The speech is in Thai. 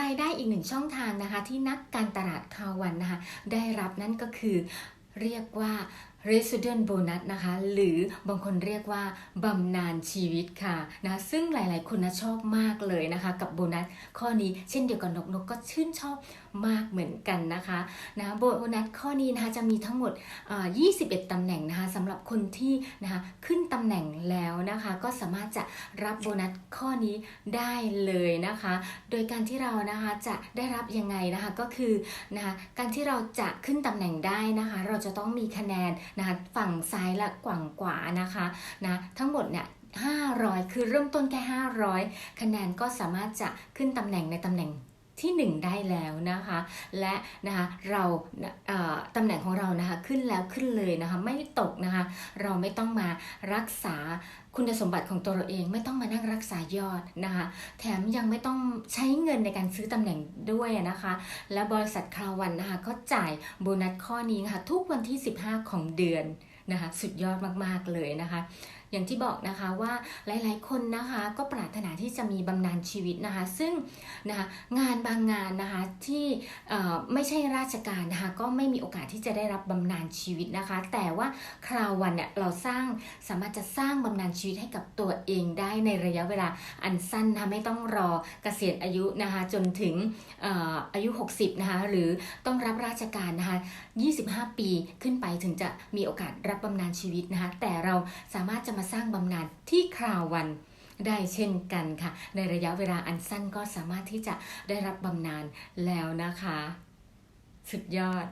รายได้อีกหนึ่งช่องทางนะคะ ที่นักการตลาดคาวันนะคะ ได้รับนั่นก็คือเรียกว่า resident bonus นะคะ หรือบางคนเรียกว่าบำนาญชีวิตค่ะนะซึ่งหลายๆคนนะชอบมากเลยนะคะ กับโบนัสข้อนี้เช่นเดียวกับนกนกก็ชื่นชอบมากเหมือนกันนะคะนะโบนัสข้อนี้นะคะจะมีทั้งหมด 21 ตำแหน่งนะคะสำหรับคนที่นะคะขึ้นตำแหน่งแล้วนะคะ ก็สามารถจะรับโบนัสข้อนี้ได้เลยนะคะ โดยการที่เรานะคะจะได้รับยังไงนะคะก็คือนะคะการที่เราจะขึ้นตำแหน่งได้นะคะ เราจะต้องมีคะแนนนะคะฝั่งซ้ายและกว่างขวานะคะนะทั้งหมดเนี่ย500 คือเริ่มต้นแค่ 500 คะแนนก็สามารถจะขึ้นตำแหน่งในตำแหน่ง ที่ 1 ได้แล้วนะคะ และนะคะเราตำแหน่งของเรานะคะขึ้นแล้วขึ้นเลยนะคะ ไม่ตกนะคะ เราไม่ต้องมารักษาคุณสมบัติของตัวเราเองไม่ต้องมานั่งรักษายอดนะคะ แถมยังไม่ต้องใช้เงินในการซื้อตำแหน่งด้วยนะคะ และบริษัทคราววันนะคะก็จ่ายโบนัสข้อนี้นะคะทุกวันที่ 15 ของเดือน นะคะสุดยอดมากๆเลยนะคะ อย่างที่บอกนะคะว่าหลายๆคนนะคะก็ปรารถนาที่จะมีบำนาญชีวิตนะคะ ซึ่งนะคะงานบางงานนะคะที่ไม่ใช่ราชการนะคะก็ไม่มีโอกาสที่จะได้รับบำนาญชีวิตนะคะ แต่ว่าคราววันเนี่ยเราสร้างสามารถจะสร้างบำนาญชีวิตให้กับตัวเองได้ในระยะเวลาอันสั้นนะคะไม่ต้องรอเกษียณอายุนะคะจนถึงอายุ 60นะคะหรือต้องรับราชการนะคะ25 ปีขึ้นไปถึงจะมีโอกาสรับบำนาญชีวิตนะคะ แต่เราสามารถจะมาสร้างบำนาญที่คราววันได้เช่นกันค่ะ ในระยะเวลาอันสั้นก็สามารถที่จะได้รับบำนาญแล้วนะคะ สุดยอด